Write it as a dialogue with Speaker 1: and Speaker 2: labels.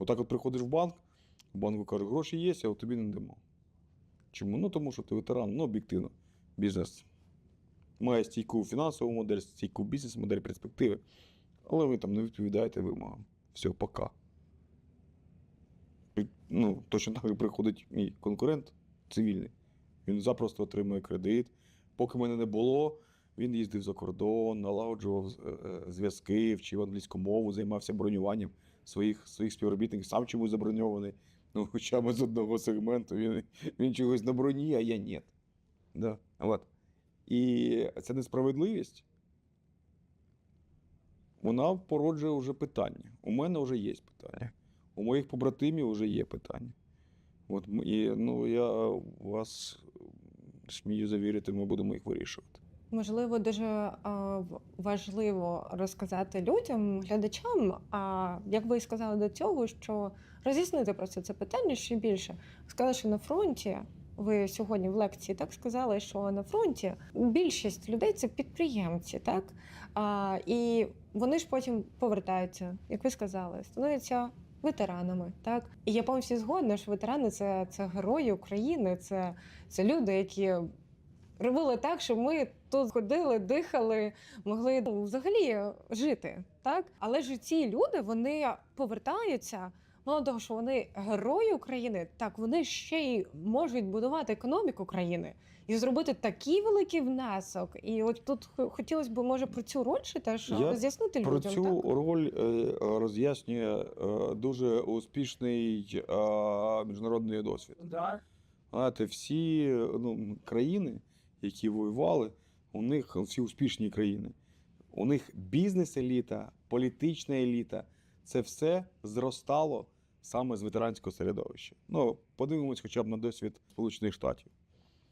Speaker 1: Отак от приходиш в банк, в банку кажуть, гроші є, а тобі не дамо. Чому? Ну тому що ти ветеран, ну об'єктивно. Бізнес має стійку фінансову модель, стійку бізнес-модель, перспективи. Але ви там не відповідаєте вимогам. Все, пока. Ну, точно так приходить мій конкурент цивільний. Він запросто отримує кредит. Поки мене не було, він їздив за кордон, налагоджував е, е, зв'язки, вчив англійську мову, займався бронюванням своїх, своїх співробітників, сам чомусь заброньований. Ну, хоча ми з одного сегменту, він, він чогось на броні, а я ні. Да. От. І ця несправедливість, вона породжує вже питання. У мене вже є питання. У моїх побратимів вже є питання. От, і, ну, я вас смію завірити, ми будемо їх вирішувати.
Speaker 2: Можливо, дуже важливо розказати людям, глядачам. А як ви сказали до цього, що роз'яснити просто це питання ще більше. Сказали, що на фронті. Ви сьогодні в лекції так сказали, що на фронті більшість людей це підприємці, так? А, і вони ж потім повертаються, як ви сказали, становляться ветеранами. Так? І я повністю згодна, що ветерани це, це герої України, це, це люди, які робили так, щоб ми тут ходили, дихали, могли ну, взагалі жити. Так? Але ж ці люди вони повертаються. Мало того, що вони герої України, так вони ще й можуть будувати економіку країни і зробити такий великий внесок. І от тут хотілося б, може, про цю роль ще теж
Speaker 1: Я
Speaker 2: роз'яснити
Speaker 1: Про цю
Speaker 2: так?
Speaker 1: роль е, роз'яснює е, дуже успішний е, міжнародний досвід. Знаєте, всі ну, країни, які воювали, у них всі успішні країни. У них бізнес-еліта, політична еліта це все зростало саме з ветеранського середовища. Ну, подивимось хоча б на досвід Сполучених Штатів.